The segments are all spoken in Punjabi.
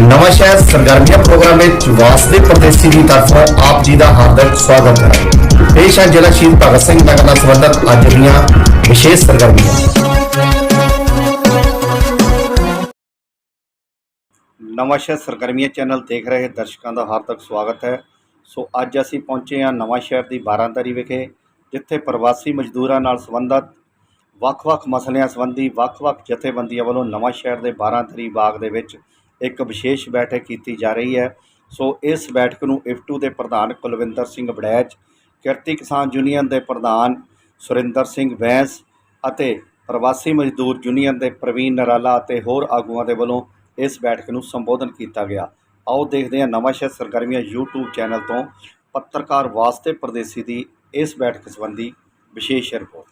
ਨਵਾਂ ਸ਼ਹਿਰ ਸਰਗਰਮੀਆਂ ਪ੍ਰੋਗਰਾਮ ਵਿੱਚ ਵਾਸਦੇ ਪ੍ਰਦੇਸ਼ੀ ਦੀ ਤਰਫੋਂ ਆਪ ਜੀ ਦਾ ਹਾਰਦਿਕ ਸਵਾਗਤ ਹੈ। ਪੇਸ਼ ਹੈ ਜ਼ਿਲ੍ਹਾ ਸ਼ਹੀਦ ਭਗਤ ਸਿੰਘ ਨਗਰ ਨਾਲ ਸੰਬੰਧਿਤ ਅੱਜ ਦੀਆਂ ਵਿਸ਼ੇਸ਼ ਸਰਗਰਮੀਆਂ। ਨਵਾਂ ਸ਼ਹਿਰ ਸਰਗਰਮੀਆਂ ਚੈਨਲ ਦੇਖ ਰਹੇ ਦਰਸ਼ਕਾਂ ਦਾ ਹਾਰਦਿਕ ਸਵਾਗਤ ਹੈ। ਸੋ ਅੱਜ ਅਸੀਂ ਪਹੁੰਚੇ ਹਾਂ ਨਵਾਂ ਸ਼ਹਿਰ ਦੀ ਬਾਰਾਂਦਰੀ ਵਿਖੇ, ਜਿੱਥੇ ਪ੍ਰਵਾਸੀ ਮਜ਼ਦੂਰਾਂ ਨਾਲ ਸੰਬੰਧਿਤ ਵੱਖ-ਵੱਖ ਮਸਲਿਆਂ ਸੰਬੰਧੀ ਵੱਖ-ਵੱਖ ਜਥੇਬੰਦੀਆਂ ਵੱਲੋਂ ਨਵਾਂ ਸ਼ਹਿਰ ਦੇ ਬਾਰਾਂਦਰੀ ਬਾਗ ਦੇ ਵਿੱਚ ਇੱਕ ਵਿਸ਼ੇਸ਼ ਬੈਠਕ ਕੀਤੀ ਜਾ ਰਹੀ ਹੈ। ਸੋ ਇਸ ਬੈਠਕ ਨੂੰ ਇਫਟੂ ਦੇ ਪ੍ਰਧਾਨ ਕੁਲਵਿੰਦਰ ਸਿੰਘ ਵੜੈਚ, ਕਿਰਤੀ ਕਿਸਾਨ ਯੂਨੀਅਨ ਦੇ ਪ੍ਰਧਾਨ ਸੁਰਿੰਦਰ ਸਿੰਘ ਬੈਂਸ ਅਤੇ ਪ੍ਰਵਾਸੀ ਮਜ਼ਦੂਰ ਯੂਨੀਅਨ ਦੇ ਪ੍ਰਵੀਨ ਨਰਾਲਾ ਅਤੇ ਹੋਰ ਆਗੂਆਂ ਦੇ ਵੱਲੋਂ ਇਸ ਬੈਠਕ ਨੂੰ ਸੰਬੋਧਨ ਕੀਤਾ ਗਿਆ। ਆਓ ਦੇਖਦੇ ਹਾਂ ਨਵਾਂ ਸ਼ਹਿਰ ਸਰਗਰਮੀਆਂ YouTube ਚੈਨਲ ਤੋਂ ਪੱਤਰਕਾਰ ਵਾਸਤੇ ਪਰਦੇਸੀ ਦੀ ਇਸ ਬੈਠਕ ਸੰਬੰਧੀ ਵਿਸ਼ੇਸ਼ ਰਿਪੋਰਟ।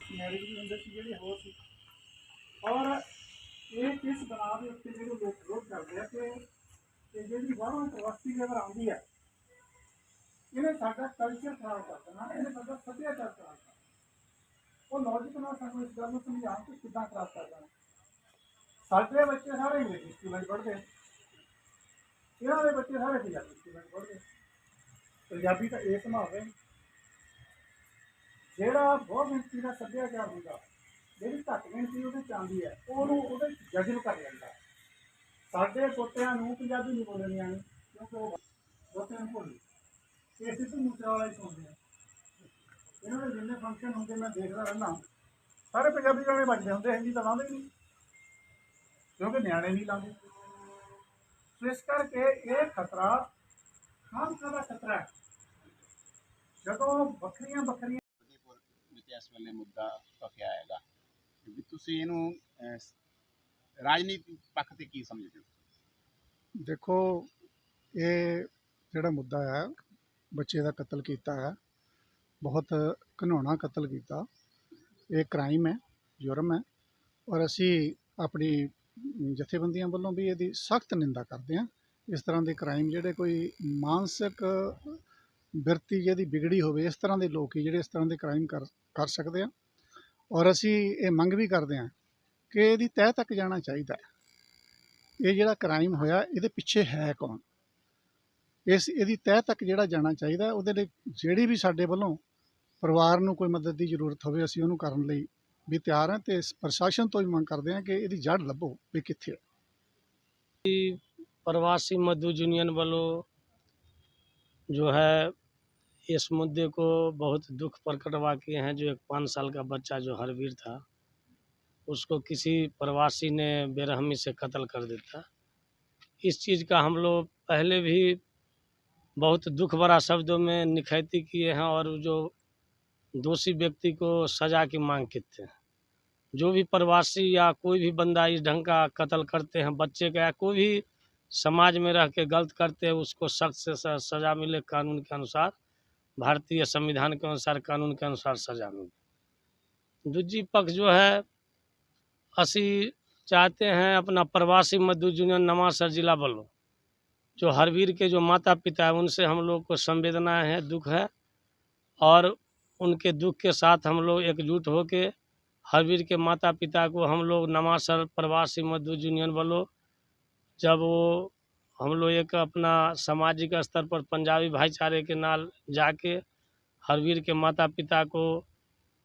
ਔਰ ਇਹ ਕਿਸ ਬਣਾ ਦੇ ਉੱਤੇ ਜਿਹੜੇ ਲੋਕ ਵਿਰੋਧ ਕਰਦੇ ਆ ਕਿ ਕਿ ਜਿਹੜੀ ਬਾਹਰੋਂ ਪ੍ਰਵਾਸੀ ਲੇਬਰ ਆਉਂਦੀ ਹੈ ਇਹਨੇ ਸਾਡਾ ਕਲਚਰ ਖਰਾਬ ਕਰ ਦੇਣਾ, ਇਹਨੇ ਸਾਡਾ ਸੱਭਿਆਚਾਰ ਖਰਾਬ ਕਰ ਦੇਣਾ। ਉਹ ਲੌਜੀਕ ਨਾਲ ਸਾਨੂੰ ਇਸ ਗੱਲ ਨੂੰ ਸਮਝਾਉਣ ਕਿ ਕਿੱਦਾਂ ਖਰਾਬ ਕਰ ਦੇਣਾ। ਸਾਡੇ ਬੱਚੇ ਸਾਰੇ ਇੰਗਲਿਸ਼ ਸਕੂਲਾਂ 'ਚ ਪੜ੍ਹਦੇ ਇਹਨਾਂ ਦੇ ਬੱਚੇ ਸਾਰੇ ਪੰਜਾਬੀ ਸਕੂਲਾਂ 'ਚ ਪੜ੍ਹਦੇ ਪੰਜਾਬੀ ਤਾਂ ਇਹ ਹੋਵੇ। ਜਿਹੜਾ ਬਹੁਤ ਗਿਣਤੀ ਦਾ ਸੱਭਿਆਚਾਰ ਹੁੰਦਾ ਜਿਹੜੀ ਘੱਟ ਗਿਣਤੀ ਉਹਦੇ ਚ ਆਉਂਦੀ ਹੈ, ਉਹਨੂੰ ਉਹਦੇ ਚ ਜਜ਼ਬ ਕਰ ਲੈਂਦਾ ਸਾਡੇ ਪੋਤਿਆਂ ਨੂੰ ਪੰਜਾਬੀ ਨਹੀਂ ਬੋਲਣੀ ਆਣੀ ਕਿਉਂਕਿ ਉਹ ਪੋਤਿਆਂ ਨੂੰ ਭੁੱਲ ਇਹ ਸਿੱਧੂ ਮੂਸੇ ਵਾਲਾ ਹੀ ਸੁਣਦੇ ਆ। ਇਹਨਾਂ ਦੇ ਜਿੰਨੇ ਫੰਕਸ਼ਨ ਹੁੰਦੇ ਮੈਂ ਦੇਖਦਾ ਰਹਿੰਦਾ ਸਾਰੇ ਪੰਜਾਬੀ ਗਾਣੇ ਵੱਜਦੇ ਹੁੰਦੇ, ਹਿੰਦੀ ਤਾਂ ਲਾਉਂਦੇ ਹੀ ਨਹੀਂ। ਕਿਉਂਕਿ ਨਿਆਣੇ ਨਹੀਂ ਲਾਉਂਦੇ। ਸੋ ਇਸ ਕਰਕੇ ਇਹ ਖਤਰਾ ਖਾਮ ਦਾ ਖਤਰਾ ਹੈ। ਜਦੋਂ ਵੱਖਰੀਆਂ ਵੱਖਰੀਆਂ ਫਤਿਹਪੁਰ ਵਿੱਚ ਮੁੱਦਾ ਤੱਕਿਆ ਆਏਗਾ ਵੀ ਤੁਸੀਂ ਇਹਨੂੰ ਅਹ, ਰਾਜਨੀਤਿਕ ਪੱਖ ਤੇ ਕੀ ਸਮਝਦੇ ਹੋ? ਦੇਖੋ ਇਹ ਜਿਹੜਾ ਮੁੱਦਾ ਹੈ ਬੱਚੇ ਦਾ ਕਤਲ ਕੀਤਾ ਹੈ ਬਹੁਤ ਘਿਨਾਉਣਾ ਕਤਲ ਕੀਤਾ। ਇਹ ਕ੍ਰਾਈਮ ਹੈ ਜੁਰਮ ਹੈ ਔਰ ਅਸੀਂ ਆਪਣੀ ਜਥੇਬੰਦੀਆਂ ਵੱਲੋਂ ਵੀ ਇਹਦੀ ਸਖਤ ਨਿੰਦਾ ਕਰਦੇ ਹਾਂ। ਇਸ ਤਰ੍ਹਾਂ ਦੇ ਕ੍ਰਾਈਮ ਜਿਹੜੇ ਕੋਈ ਮਾਨਸਿਕ ਬਿਰਤੀ ਜਿਹਦੀ ਵਿਗੜੀ ਹੋਵੇ ਇਸ ਤਰ੍ਹਾਂ ਦੇ ਲੋਕ ਜਿਹੜੇ ਇਸ ਤਰ੍ਹਾਂ ਦੇ ਕ੍ਰਾਈਮ ਕਰ ਕਰ ਸਕਦੇ ਆ। ਔਰ ਅਸੀਂ ਇਹ ਮੰਗ ਵੀ ਕਰਦੇ ਹਾਂ ਕਿ ਇਹਦੀ ਤਹਿ ਤੱਕ ਜਾਣਾ ਚਾਹੀਦਾ ਹੈ ਇਹ ਜਿਹੜਾ ਕ੍ਰਾਈਮ ਹੋਇਆ ਇਹਦੇ ਪਿੱਛੇ ਹੈ ਕੌਣ ਇਸ ਇਹਦੀ ਤਹਿ ਤੱਕ ਜਿਹੜਾ ਜਾਣਾ ਚਾਹੀਦਾ ਉਹਦੇ ਲਈ ਜਿਹੜੀ ਵੀ ਸਾਡੇ ਵੱਲੋਂ ਪਰਿਵਾਰ ਨੂੰ ਕੋਈ ਮਦਦ ਦੀ ਜ਼ਰੂਰਤ ਹੋਵੇ ਅਸੀਂ ਉਹਨੂੰ ਕਰਨ ਲਈ ਵੀ ਤਿਆਰ ਹਾਂ ਤੇ ਇਸ ਪ੍ਰਸ਼ਾਸਨ ਤੋਂ ਵੀ ਮੰਗ ਕਰਦੇ ਹਾਂ ਕਿ ਇਹਦੀ ਜੜ ਲੱਭੋ ਵੀ ਕਿੱਥੇ ਹੈ प्रवासी मजदूर यूनियन वालों जो है इस मुद्दे को बहुत दुख प्रकटवा किए हैं, जो एक पाँच साल का बच्चा जो हरवीर था, उसको किसी प्रवासी ने बेरहमी से कत्ल कर देता। इस चीज़ का हम लोग पहले भी बहुत दुख भरा शब्दों में निखैती किए हैं और जो दोषी व्यक्ति को सज़ा की मांग करते हैं। जो भी प्रवासी या कोई भी बंदा इस ढंग का कत्ल करते हैं, बच्चे का या कोई भी समाज में रह के गलत करते हैं, उसको सख्त से सज़ा मिले कानून के अनुसार। भारतीय संविधान के अनुसार, कानून के अनुसार सज़ा मिले दूजी पक्ष जो है, असी चाहते हैं अपना प्रवासी मजदूर यूनियन नवासर जिला वालों जो हरवीर के जो माता पिता है, उनसे हम लोग को संवेदना है, दुख है, और उनके दुख के साथ हम लोग एकजुट होके हरवीर के माता पिता को हम लोग नवासर प्रवासी मजदूर यूनियन बलो जब वो हम लोग एक अपना सामाजिक स्तर पर पंजाबी भाईचारे के नाल जाके हरवीर के माता पिता को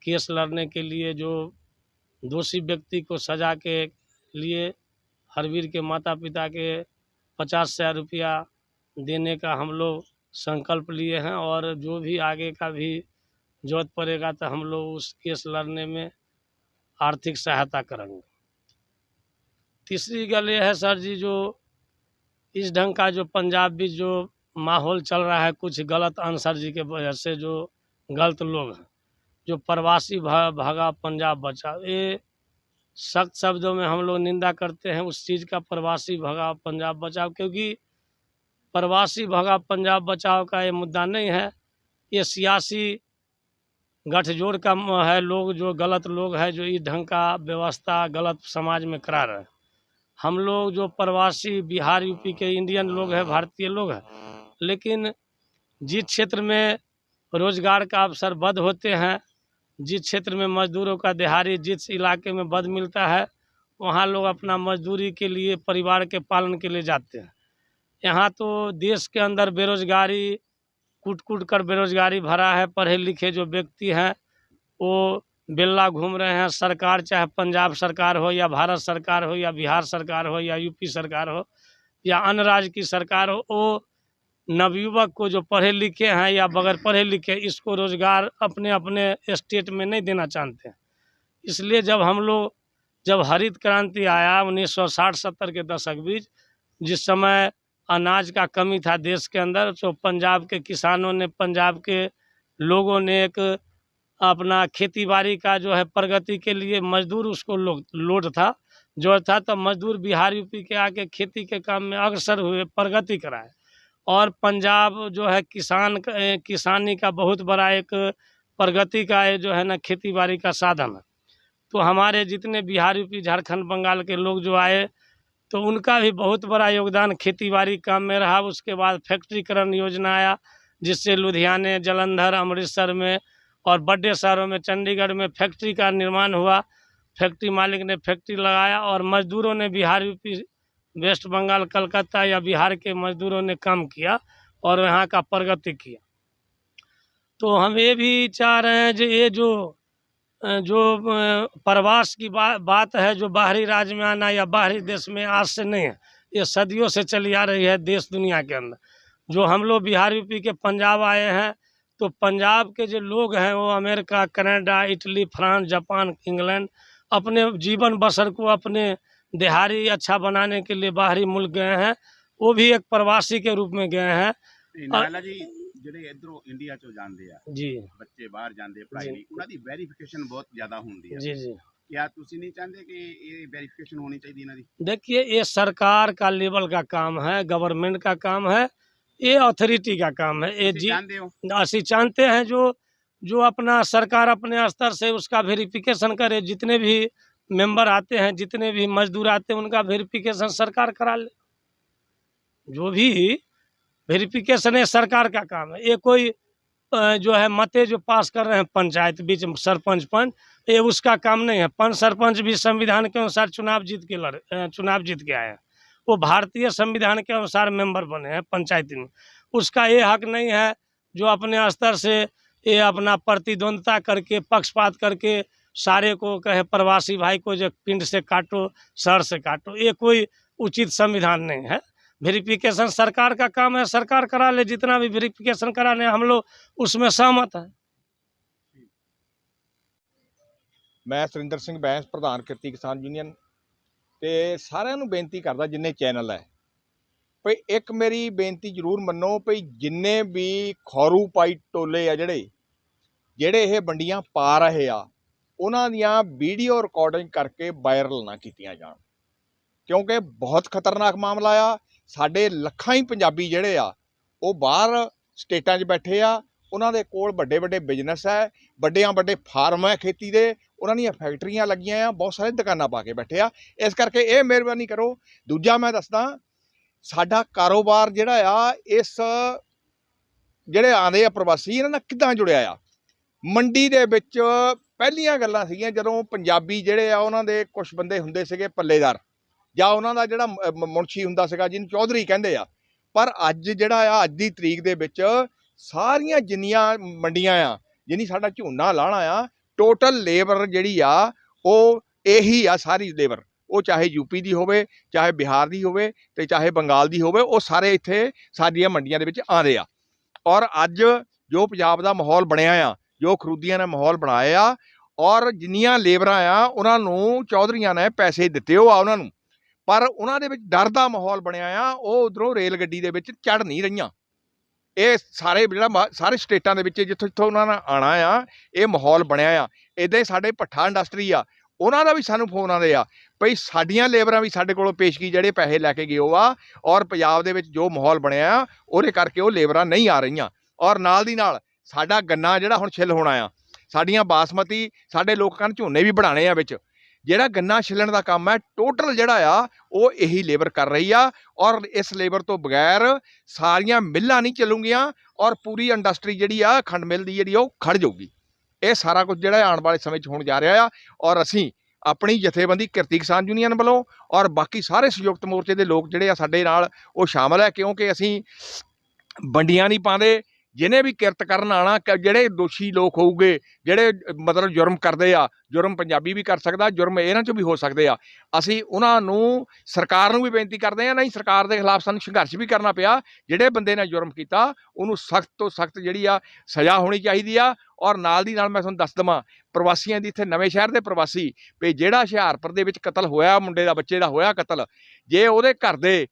केस लड़ने के लिए, जो दोषी व्यक्ति को सजा के लिए हरवीर के माता पिता के पचास हज़ार रुपया देने का हम लोग संकल्प लिए हैं और जो भी आगे का भी ज़रूरत पड़ेगा तो हम लोग उस केस लड़ने में आर्थिक सहायता करेंगे। तीसरी गल ये है, सर जी, जो इस ढंग का जो पंजाब जो माहौल चल रहा है, कुछ गलत आंसर जी के वजह से जो गलत लोग हैं, जो प्रवासी भागा पंजाब बचा, ये सख्त शब्दों में हम लोग निंदा करते हैं उस चीज़ का प्रवासी भगा पंजाब बचाओ, क्योंकि प्रवासी भगा पंजाब बचाओ का ये मुद्दा नहीं है। ये सियासी गठजोड़ का है, लोग जो गलत लोग हैं, जो इस ढंग का व्यवस्था गलत समाज में करा रहे हैं। हम लोग जो प्रवासी बिहार यूपी के इंडियन लोग हैं, भारतीय लोग हैं, लेकिन जिस क्षेत्र में रोज़गार का अवसर बद होते हैं, जिस क्षेत्र में मजदूरों का दिहाड़ी जिस इलाके में बद मिलता है, वहाँ लोग अपना मजदूरी के लिए, परिवार के पालन के लिए जाते हैं। यहाँ तो देश के अंदर बेरोजगारी कूट कूट कर बेरोजगारी भरा है पढ़े लिखे जो व्यक्ति हैं, वो बेल्ला घूम रहे हैं, सरकार, चाहे पंजाब सरकार हो या भारत सरकार हो या बिहार सरकार हो या यूपी सरकार हो या अन्य राज्य की सरकार हो वो नवयुवक को जो पढ़े लिखे हैं या बगैर पढ़े लिखे, इसको रोज़गार अपने अपने स्टेट में नहीं देना चाहते हैं। इसलिए जब हम लोग, जब हरित क्रांति आया 1960-70 के दशक बीच, जिस समय अनाज का कमी था देश के अंदर तो पंजाब के किसानों ने, पंजाब के लोगों ने एक अपना खेती बाड़ी का जो है प्रगति के लिए मजदूर उसको लोड था। जो था तो मजदूर बिहार यूपी के आके खेती के काम में अग्रसर हुए, प्रगति कराए। और पंजाब जो है किसान किसानी का बहुत बड़ा एक प्रगति का जो है ना खेती बाड़ी का साधन है। तो हमारे जितने बिहार यूपी, झारखंड, बंगाल के लोग जो आए तो उनका भी बहुत बड़ा योगदान खेती बाड़ी काम में रहा। उसके बाद फैक्ट्रीकरण योजना आया, जिससे लुधियाने, जलंधर, अमृतसर में और बड़े शहरों में चंडीगढ़ में फैक्ट्री का निर्माण हुआ। फैक्ट्री मालिक ने फैक्ट्री लगाया और मजदूरों ने बिहार यूपी वेस्ट बंगाल कलकत्ता या बिहार के मजदूरों ने काम किया और यहाँ का प्रगति किया। तो हम ये भी चाह रहे हैं जो ये जो जो प्रवास की बा, बात है जो बाहरी राज्य में आना या बाहरी देश में आज से नहीं है ये सदियों से चली आ रही है देश दुनिया के अंदर। जो हम लोग बिहार यूपी के पंजाब आए हैं तो पंजाब के जो लोग हैं वो America Canada Italy France Japan England अपने जीवन बसर को अपने दिहाड़ी अच्छा बनाने के लिए बाहरी मुल्क गए हैं वो भी एक प्रवासी के रूप में गए हैं ਤੇ ਨਾਲਾ ਜੀ ਜਿਹੜੇ ਇਧਰੋਂ ਇੰਡੀਆ ਚੋਂ ਜਾਂਦੇ ਆ जी ਬੱਚੇ ਬਾਹਰ ਜਾਂਦੇ ਪੜ੍ਹਾਈ ਜੀ। ਲਈ ਉਹਨਾਂ ਦੀ ਵੈਰੀਫਿਕੇਸ਼ਨ ਬਹੁਤ ਜ਼ਿਆਦਾ ਹੁੰਦੀ ਹੈ जी जी ਕਿਆ ਤੁਸੀਂ ਨਹੀਂ ਚਾਹੁੰਦੇ ਕਿ ਇਹ ਵੈਰੀਫਿਕੇਸ਼ਨ ਹੋਣੀ ਚਾਹੀਦੀ ਇਹਨਾਂ ਦੀ देखिए ये सरकार का लेवल का काम है गवर्नमेंट का काम है ये अथॉरिटी का काम है ये जी। असी जानते हैं जो जो अपना सरकार अपने स्तर से उसका वेरिफिकेशन करे जितने भी मेंबर आते हैं जितने भी मजदूर आते हैं उनका वेरिफिकेशन सरकार करा ले। जो भी वेरिफिकेशन है सरकार का काम है। ये कोई जो है मते जो पास कर रहे हैं पंचायत बीच सरपंच पंच ये उसका काम नहीं है। पंच सरपंच भी संविधान के अनुसार चुनाव जीत के लड़ चुनाव जीत के आए हैं। वो भारतीय संविधान के अनुसार मेंबर बने हैं पंचायती में। उसका ये हक नहीं है जो अपने स्तर से ये अपना प्रतिद्वंदता करके, पक्षपात करके सारे को कहे प्रवासी भाई को जो पिंड से काटो, शहर से काटो, ये कोई उचित संविधान नहीं है। वेरिफिकेशन सरकार का काम है, सरकार करा ले, जितना भी वेरिफिकेशन करा ले हम लोग उसमें सहमत है। मैं सुरेंद्र सिंह बैंस प्रधान, कृति किसान यूनियन। ਤੇ ਸਾਰਿਆਂ ਨੂੰ ਬੇਨਤੀ ਕਰਦਾ ਜਿੰਨੇ ਚੈਨਲ ਹੈ। ਭਈ ਇੱਕ ਮੇਰੀ ਬੇਨਤੀ ਜ਼ਰੂਰ ਮੰਨੋ ਭਈ ਜਿੰਨੇ ਵੀ ਖੌਰੂ ਪਾਈ ਟੋਲੇ ਆ ਜਿਹੜੇ ਜਿਹੜੇ ਇਹ ਵੰਡੀਆਂ ਪਾ ਰਹੇ ਆ, ਉਹਨਾਂ ਦੀਆਂ ਵੀਡੀਓ ਰਿਕਾਰਡਿੰਗ ਕਰਕੇ ਵਾਇਰਲ ਨਾ ਕੀਤੀਆਂ ਜਾਣ। ਕਿਉਂਕਿ ਬਹੁਤ ਖਤਰਨਾਕ ਮਾਮਲਾ ਆ, ਸਾਡੇ ਲੱਖਾਂ ਹੀ ਪੰਜਾਬੀ ਜਿਹੜੇ ਆ, ਉਹ ਬਾਹਰ ਸਟੇਟਾਂ 'ਚ ਬੈਠੇ ਆ, ਉਹਨਾਂ ਦੇ ਕੋਲ ਵੱਡੇ ਵੱਡੇ ਬਿਜ਼ਨਸ ਹੈ ਵੱਡਿਆਂ ਵੱਡੇ ਫਾਰਮ ਹੈ ਖੇਤੀ ਦੇ ਉਹਨਾਂ ਦੀਆਂ ਫੈਕਟਰੀਆਂ ਲੱਗੀਆਂ ਆ, ਬਹੁਤ ਸਾਰੇ ਦੁਕਾਨਾਂ ਪਾ ਕੇ ਬੈਠੇ ਆ। ਇਸ ਕਰਕੇ ਇਹ ਮਿਹਰਬਾਨੀ ਕਰੋ। ਦੂਜਾ ਮੈਂ ਦੱਸਦਾ, ਸਾਡਾ ਕਾਰੋਬਾਰ ਜਿਹੜਾ ਆ, ਇਸ ਜਿਹੜੇ ਆਂਦੇ ਆ ਪ੍ਰਵਾਸੀ, ਇਹਨਾਂ ਨਾਲ ਕਿੱਦਾਂ ਜੁੜਿਆ ਆ? ਮੰਡੀ ਦੇ ਵਿੱਚ ਪਹਿਲੀਆਂ ਗੱਲਾਂ ਸੀਗੀਆਂ, ਜਦੋਂ ਪੰਜਾਬੀ ਜਿਹੜੇ ਆ, ਉਹਨਾਂ ਦੇ ਕੁਝ ਬੰਦੇ ਹੁੰਦੇ ਸੀਗੇ ਪੱਲੇਦਾਰ, ਜਾਂ ਉਹਨਾਂ ਦਾ ਜਿਹੜਾ ਮ- ਮੁਨਸ਼ੀ ਹੁੰਦਾ ਸੀਗਾ, ਜਿਹਨੂੰ ਚੌਧਰੀ ਕਹਿੰਦੇ ਆ। ਪਰ ਅੱਜ ਜਿਹੜਾ ਆ, ਅੱਜ ਦੀ ਤਰੀਕ ਦੇ ਵਿੱਚ ਸਾਰੀਆਂ ਜਿੰਨੀਆਂ ਮੰਡੀਆਂ ਆ, ਜਿੰਨੀ ਸਾਡਾ ਝੋਨਾ ਲਾਣਾ ਆ ਟੋਟਲ ਲੇਬਰ ਜਿਹੜੀ ਆ, ਉਹ ਇਹੀ ਆ ਸਾਰੀ ਲੇਬਰ ਉਹ ਚਾਹੇ ਯੂਪੀ ਦੀ ਹੋਵੇ, ਚਾਹੇ ਬਿਹਾਰ ਦੀ ਹੋਵੇ ਤੇ ਚਾਹੇ ਬੰਗਾਲ ਦੀ ਹੋਵੇ, ਉਹ ਸਾਰੇ ਇੱਥੇ ਸਾਡੀਆਂ ਮੰਡੀਆਂ ਦੇ ਵਿੱਚ ਆਉਂਦੇ ਆ। ਔਰ ਅੱਜ ਜੋ ਪੰਜਾਬ ਦਾ ਮਾਹੌਲ ਬਣਿਆ ਆ, ਜੋ ਖਰੂਦੀਆਂ ਨੇ ਮਾਹੌਲ ਬਣਾਇਆ ਆ, ਔਰ ਜਿੰਨੀਆਂ ਲੇਬਰਾਂ ਆ, ਉਹਨਾਂ ਨੂੰ ਚੌਧਰੀਆਂ ਨੇ ਪੈਸੇ ਦਿੱਤੇ, ਉਹ ਆ ਉਹਨਾਂ ਨੂੰ। ਪਰ ਉਹਨਾਂ ਦੇ ਵਿੱਚ ਡਰ ਦਾ ਮਾਹੌਲ ਬਣਿਆ ਆ, ਉਹ ਉਧਰੋਂ ਰੇਲ ਗੱਡੀ ਦੇ ਵਿੱਚ ਚੜ ਨਹੀਂ ਰਹੀਆਂ। ਇਹ ਸਾਰੇ ਜਿਹੜਾ ਮਾ- ਸਾਰੇ ਸਟੇਟਾਂ ਦੇ ਵਿੱਚ ਜਿੱਥੋਂ ਜਿੱਥੋਂ ਉਹਨਾਂ ਨੇ ਆਣਾ ਆ, ਇਹ ਮਾਹੌਲ ਬਣਿਆ ਆ। ਇਦਾਂ ਸਾਡੇ ਭੱਠਾ ਇੰਡਸਟਰੀ ਆ, ਉਹਨਾਂ ਦਾ ਵੀ ਸਾਨੂੰ ਫੋਨ ਆਉਂਦੇ ਆ ਭਈ ਸਾਡੀਆਂ ਲੇਬਰਾਂ ਵੀ ਸਾਡੇ ਕੋਲੋਂ ਪੇਸ਼ਗੀ ਜਿਹੜੇ ਪੈਸੇ ਲੈ ਕੇ ਗਏ ਉਹ ਆ, ਔਰ ਪੰਜਾਬ ਦੇ ਵਿੱਚ ਜੋ ਮਾਹੌਲ ਬਣਿਆ ਆ, ਉਹਦੇ ਕਰਕੇ ਉਹ ਲੇਬਰਾਂ ਨਹੀਂ ਆ ਰਹੀਆਂ। ਔਰ ਨਾਲ ਦੀ ਨਾਲ ਸਾਡਾ ਗੰਨਾ ਜਿਹੜਾ ਹੁਣ ਛਿੱਲ ਹੋਣਾ ਆ, ਸਾਡੀਆਂ ਬਾਸਮਤੀ ਸਾਡੇ ਲੋਕਾਂ ਨੇ ਝੋਨੇ ਵੀ ਬਣਾਣੇ ਆ ਵਿੱਚ। ਜਿਹੜਾ ਗੰਨਾ ਛਿੱਲਣ ਦਾ ਕੰਮ ਹੈ ਟੋਟਲ ਜਿਹੜਾ ਆ, ਉਹ ਇਹੀ ਲੇਬਰ ਕਰ ਰਹੀ ਆ ਔਰ ਇਸ ਲੇਬਰ ਤੋਂ ਬਗੈਰ ਸਾਰੀਆਂ ਮਿੱਲਾਂ ਨਹੀਂ ਚੱਲੂਗੀਆਂ ਔਰ ਪੂਰੀ ਇੰਡਸਟਰੀ ਜਿਹੜੀ ਆ, ਖੰਡ ਮਿੱਲ ਦੀ ਜਿਹੜੀ ਉਹ ਖੜ ਜਾਊਗੀ। ਇਹ ਸਾਰਾ ਕੁਝ ਜਿਹੜਾ ਆਉਣ ਵਾਲੇ ਸਮੇਂ 'ਚ ਹੋਣ ਜਾ ਰਿਹਾ ਆ ਔਰ ਅਸੀਂ ਆਪਣੀ ਜਥੇਬੰਦੀ ਕਿਰਤੀ ਕਿਸਾਨ ਯੂਨੀਅਨ ਵੱਲੋਂ ਔਰ ਬਾਕੀ ਸਾਰੇ ਸੰਯੁਕਤ ਮੋਰਚੇ ਦੇ ਲੋਕ ਜਿਹੜੇ ਆ ਸਾਡੇ ਨਾਲ, ਉਹ ਸ਼ਾਮਲ ਹੈ ਕਿਉਂਕਿ ਅਸੀਂ ਵੰਡੀਆਂ ਨਹੀਂ ਪਾਉਂਦੇ ਜਿਹਨੇ ਵੀ ਕਿਰਤ ਕਰਨ ਆਣਾ, ਕ- ਜਿਹੜੇ ਦੋਸ਼ੀ ਲੋਕ ਹੋਊਗੇ, ਜਿਹੜੇ ਮਤਲਬ ਜੁਰਮ ਕਰਦੇ ਆ, ਜੁਰਮ ਪੰਜਾਬੀ ਵੀ ਕਰ ਸਕਦਾ, ਜੁਰਮ ਇਹਨਾਂ 'ਚ ਵੀ ਹੋ ਸਕਦੇ ਆ। ਅਸੀਂ ਉਹਨਾਂ ਨੂੰ ਸਰਕਾਰ ਨੂੰ ਵੀ ਬੇਨਤੀ ਕਰਦੇ ਆ ਨਹੀਂ ਸਰਕਾਰ ਦੇ ਖਿਲਾਫ ਸਾਨੂੰ ਸੰਘਰਸ਼ ਵੀ ਕਰਨਾ ਪਿਆ, ਜਿਹੜੇ ਬੰਦੇ ਨੇ ਜੁਰਮ ਕੀਤਾ, ਉਹਨੂੰ ਸਖਤ ਤੋਂ ਸਖਤ ਜਿਹੜੀ ਆ ਸਜ਼ਾ ਹੋਣੀ ਚਾਹੀਦੀ ਆ ਔਰ ਨਾਲ ਦੀ ਨਾਲ ਮੈਂ ਤੁਹਾਨੂੰ ਦੱਸ ਦਵਾਂ, ਪ੍ਰਵਾਸੀਆਂ ਦੀ ਇੱਥੇ ਨਵੇਂ ਸ਼ਹਿਰ ਦੇ ਪ੍ਰਵਾਸੀ ਵੀ ਜਿਹੜਾ ਹੁਸ਼ਿਆਰਪੁਰ ਦੇ ਵਿੱਚ ਕਤਲ ਹੋਇਆ, ਮੁੰਡੇ ਦਾ, ਬੱਚੇ ਦਾ ਹੋਇਆ ਕਤਲ, ਜੇ ਉਹਦੇ ਘਰ ਦੇ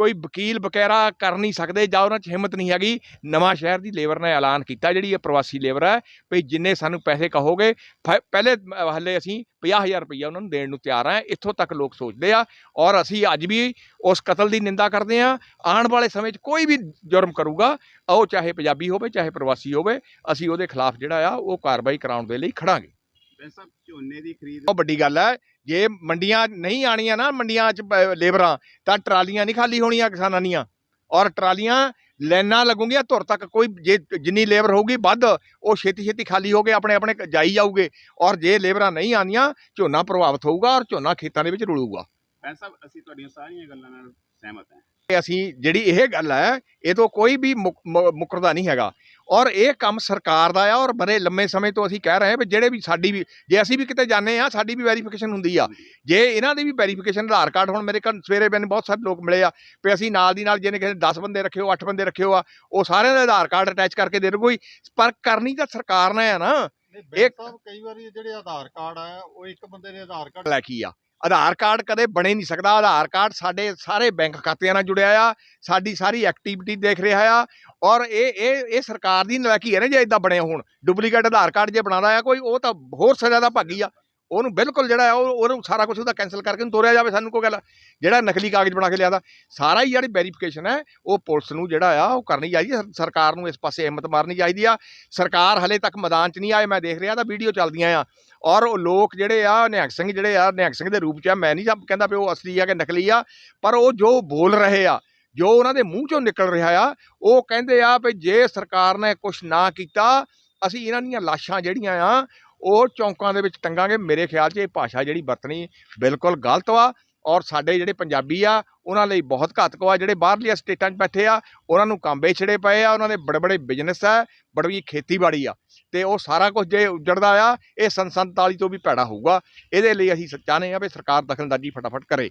ਕੋਈ ਵਕੀਲ ਵਗੈਰਾ ਕਰ ਨਹੀਂ ਸਕਦੇ ਜਾਂ ਉਹਨਾਂ 'ਚ ਹਿੰਮਤ ਨਹੀਂ ਹੈਗੀ ਨਵਾਂ ਸ਼ਹਿਰ ਦੀ ਲੇਬਰ ਨੇ ਐਲਾਨ ਕੀਤਾ ਜਿਹੜੀ ਇਹ ਪ੍ਰਵਾਸੀ ਲੇਬਰ ਹੈ ਵੀ ਜਿੰਨੇ ਸਾਨੂੰ ਪੈਸੇ ਕਹੋਗੇ ਫ- ਪਹਿਲੇ ਅ, ਹਲੇ ਅਸੀਂ 50000 ਰੁਪਈਆ ਉਹਨਾਂ ਨੂੰ ਦੇਣ ਨੂੰ ਤਿਆਰ ਹਾਂ ਇੱਥੋਂ ਤੱਕ ਲੋਕ ਸੋਚਦੇ ਆ ਔਰ ਅਸੀਂ ਅੱਜ ਵੀ ਉਸ ਕਤਲ ਦੀ ਨਿੰਦਾ ਕਰਦੇ ਆ ਆਉਣ ਵਾਲੇ ਸਮੇਂ 'ਚ ਕੋਈ ਵੀ ਜੁਰਮ ਕਰੂਗਾ ਉਹ ਚਾਹੇ ਪੰਜਾਬੀ ਹੋਵੇ ਚਾਹੇ ਪ੍ਰਵਾਸੀ ਹੋਵੇ ਅਸੀਂ ਉਹਦੇ ਖਿਲਾਫ ਜਿਹੜਾ ਆ ਉਹ ਕਾਰਵਾਈ ਕਰਾਉਣ ਦੇ ਲਈ ਖੜਾਂਗੇ। ਬੈਂਸ ਸਾਹਿਬ ਝੋਨੇ ਦੀ ਖਰੀਦ ਬਹੁਤ ਵੱਡੀ ਗੱਲ ਹੈ। ਜੇ ਮੰਡੀਆਂ ਨਹੀਂ ਆਣੀਆਂ ਨਾ ਮੰਡੀਆਂ 'ਚ ਪ- ਲੇਬਰਾਂ ਤਾਂ ਟਰਾਲੀਆਂ ਨਹੀਂ ਖਾਲੀ ਹੋਣੀਆਂ ਕਿਸਾਨਾਂ ਦੀਆਂ। ਔਰ ਟਰਾਲੀਆਂ ਲਾਈਨਾਂ ਲੱਗੂਗੀਆਂ ਧੁਰ ਤੱਕ ਕੋਈ ਜੇ ਜਿੰਨੀ ਲੇਬਰ ਹੋਊਗੀ ਵੱਧ ਉਹ ਛੇਤੀ ਛੇਤੀ ਖਾਲੀ ਹੋ ਕੇ ਆਪਣੇ ਆਪਣੇ ਜਾਈ ਜਾਊਗੇ। ਔਰ ਜੇ ਲੇਬਰਾਂ ਨਹੀਂ ਆਉਂਦੀਆਂ ਝੋਨਾ ਪ੍ਰਭਾਵਿਤ ਹੋਊਗਾ ਔਰ ਝੋਨਾ ਖੇਤਾਂ ਦੇ ਵਿੱਚ ਰੁਲੂਗਾ। ਸਾਹਿਬ ਅਸੀਂ ਤੁਹਾਡੀਆਂ ਸਾਰੀਆਂ ਗੱਲਾਂ ਨਾਲ ਸਹਿਮਤ ਹਾਂ। ਤੇ ਅਸੀਂ ਜਿਹੜੀ ਇਹ ਗੱਲ ਹੈ ਇਹ ਤੋਂ ਕੋਈ ਵੀ ਮੁਕ- ਮ- ਮੁਕਰਦਾ ਨਹੀਂ ਹੈਗਾ। ਔਰ ਇਹ ਕੰਮ ਸਰਕਾਰ ਦਾ ਆ ਔਰ ਬੜੇ ਲੰਮੇ ਸਮੇਂ ਤੋਂ ਅਸੀਂ ਕਹਿ ਰਹੇ ਹਾਂ ਵੀ ਜਿਹੜੇ ਵੀ ਸਾਡੀ ਵੀ ਜੇ ਅਸੀਂ ਵੀ ਕਿਤੇ ਜਾਂਦੇ ਆ ਸਾਡੀ ਵੀ ਵੈਰੀਫਿਕੇਸ਼ਨ ਹੁੰਦੀ ਆ। ਜੇ ਇਹਨਾਂ ਦੀ ਵੀ ਵੈਰੀਫਿਕੇਸ਼ਨ ਆਧਾਰ ਕਾਰਡ ਹੁਣ ਮੇਰੇ ਕੋਲ ਸਵੇਰੇ ਮੈਨੂੰ ਬਹੁਤ ਸਾਰੇ ਲੋਕ ਮਿਲੇ ਆ ਵੀ ਅਸੀਂ ਨਾਲ ਦੀ ਨਾਲ ਜਿਹਨੇ ਕਿਸੇ 10 ਬੰਦੇ ਰੱਖਿਓ 8 ਬੰਦੇ ਰੱਖਿਓ ਆ ਉਹ ਸਾਰਿਆਂ ਦੇ ਆਧਾਰ ਕਾਰਡ ਅਟੈਚ ਕਰਕੇ ਦੇ ਦੂਗੀ ਪਰ ਕਰਨੀ ਤਾਂ ਸਰਕਾਰ ਨੇ ਆ ਨਾ। ਇੱਕ- ਕਈ ਵਾਰੀ ਜਿਹੜੇ ਆਧਾਰ ਕਾਰਡ ਆ ਉਹ ਇੱਕ ਬੰਦੇ ਦੇ ਆਧਾਰ ਕਾਰਡ ਲੈ ਕੀ ਆ। ਆਧਾਰ ਕਾਰਡ ਕਦੇ ਬਣੇ ਨਹੀਂ ਸਕਦਾ। ਆਧਾਰ ਕਾਰਡ ਸਾਡੇ ਸਾਰੇ ਬੈਂਕ ਖਾਤਿਆਂ ਨਾਲ ਜੁੜਿਆ ਆ, ਸਾਡੀ ਸਾਰੀ ਐਕਟੀਵਿਟੀ ਦੇਖ ਰਿਹਾ ਆ ਔਰ ਇਹ ਇਹ ਇਹ ਸਰਕਾਰ ਦੀ ਨਲਾਇਕੀ ਹੈ ਨਾ ਜੇ ਇਦਾਂ ਬਣੇ ਹੋਣ। ਡੁਪਲੀਕੇਟ ਆਧਾਰ ਕਾਰਡ ਜੇ ਬਣਾਦਾ ਆ ਕੋਈ, ਉਹ ਤਾਂ ਹੋਰ ਸਜ਼ਾ ਦਾ ਭਾਗੀ ਆ। ਉਹਨੂੰ ਬਿਲਕੁਲ ਜਿਹੜਾ ਆ ਉਹ, ਉਹਨੂੰ ਸਾਰਾ ਕੁਝ ਉਹਦਾ ਕੈਨਸਲ ਕਰਕੇ ਉਹਨੂੰ ਤੋਰਿਆ ਜਾਵੇ ਸਾਨੂੰ ਕੋਈ ਗੱਲ, ਜਿਹੜਾ ਨਕਲੀ ਕਾਗਜ਼ ਬਣਾ ਕੇ ਲਿਆਦਾ, ਸਾਰਾ ਹੀ ਜਿਹੜੀ ਵੈਰੀਫਿਕੇਸ਼ਨ ਹੈ, ਉਹ ਪੁਲਿਸ ਨੂੰ ਜਿਹੜਾ ਆ, ਉਹ ਕਰਨੀ ਚਾਹੀਦੀ ਹੈ। ਸਰਕਾਰ ਨੂੰ ਇਸ ਪਾਸੇ ਹਿੰਮਤ ਮਾਰਨੀ ਚਾਹੀਦੀ ਆ ਸਰਕਾਰ ਹਲੇ ਤੱਕ ਮੈਦਾਨ 'ਚ ਨਹੀਂ ਆਏ, ਮੈਂ ਦੇਖ ਰਿਹਾ, ਤਾਂ ਵੀਡੀਓ ਚੱਲਦੀਆਂ ਆ ਔਰ ਉਹ ਲੋਕ ਜਿਹੜੇ ਆ, ਨਿਹੰਗ ਸਿੰਘ ਜਿਹੜੇ ਆ, ਨਿਹੰਗ ਸਿੰਘ ਦੇ ਰੂਪ 'ਚ ਆ, ਮੈਂ ਨਹੀਂ ਕਹਿੰਦਾ ਵੀ ਉਹ ਅਸਲੀ ਆ ਕਿ ਨਕਲੀ ਆ, ਪਰ ਉਹ ਜੋ ਬੋਲ ਰਹੇ ਆ, ਜੋ ਉਹਨਾਂ ਦੇ ਮੂੰਹ 'ਚੋਂ ਨਿਕਲ ਰਿਹਾ ਆ, ਉਹ ਕਹਿੰਦੇ ਆ ਵੀ ਜੇ ਸਰਕਾਰ ਨੇ ਕੁਝ ਨਾ ਕੀਤਾ, ਅਸੀਂ ਇਹਨਾਂ ਦੀਆਂ ਲਾਸ਼ਾਂ ਜਿਹੜੀਆਂ ਆ ਉਹ ਚੌਂਕਾਂ ਦੇ ਵਿੱਚ ਟੰਗਾਂਗੇ। ਮੇਰੇ ਖਿਆਲ 'ਚ ਇਹ ਭਾਸ਼ਾ ਜਿਹੜੀ ਵਰਤਣੀ ਬਿਲਕੁਲ ਗਲਤ ਵਾ ਔਰ ਸਾਡੇ ਜਿਹੜੇ ਪੰਜਾਬੀ ਆ, ਉਹਨਾਂ ਲਈ ਬਹੁਤ ਘਾਤਕ ਵਾ। ਜਿਹੜੇ ਬਾਹਰਲੀਆਂ ਸਟੇਟਾਂ 'ਚ ਬੈਠੇ ਆ, ਉਹਨਾਂ ਨੂੰ ਕਾਂਬੇ ਛੜੇ ਪਏ ਆ, ਉਹਨਾਂ ਦੇ ਬੜੇ ਬੜੇ ਬਿਜ਼ਨਸ ਆ, ਬੜੀ ਖੇਤੀਬਾੜੀ ਆ। ਤੇ ਉਹ ਸਾਰਾ ਕੁਝ ਜੇ ਉੱਜੜਦਾ ਆ, ਇਹ ਸੰਨ 47 ਤੋਂ ਵੀ ਭੈੜਾ ਹੋਊਗਾ। ਇਹਦੇ ਲਈ ਅਸੀਂ ਚਾਹੁੰਦੇ ਆ ਵੀ ਸਰਕਾਰ ਦਖਲਅੰਦਾਜ਼ੀ ਫਟਾਫਟ ਕਰੇ।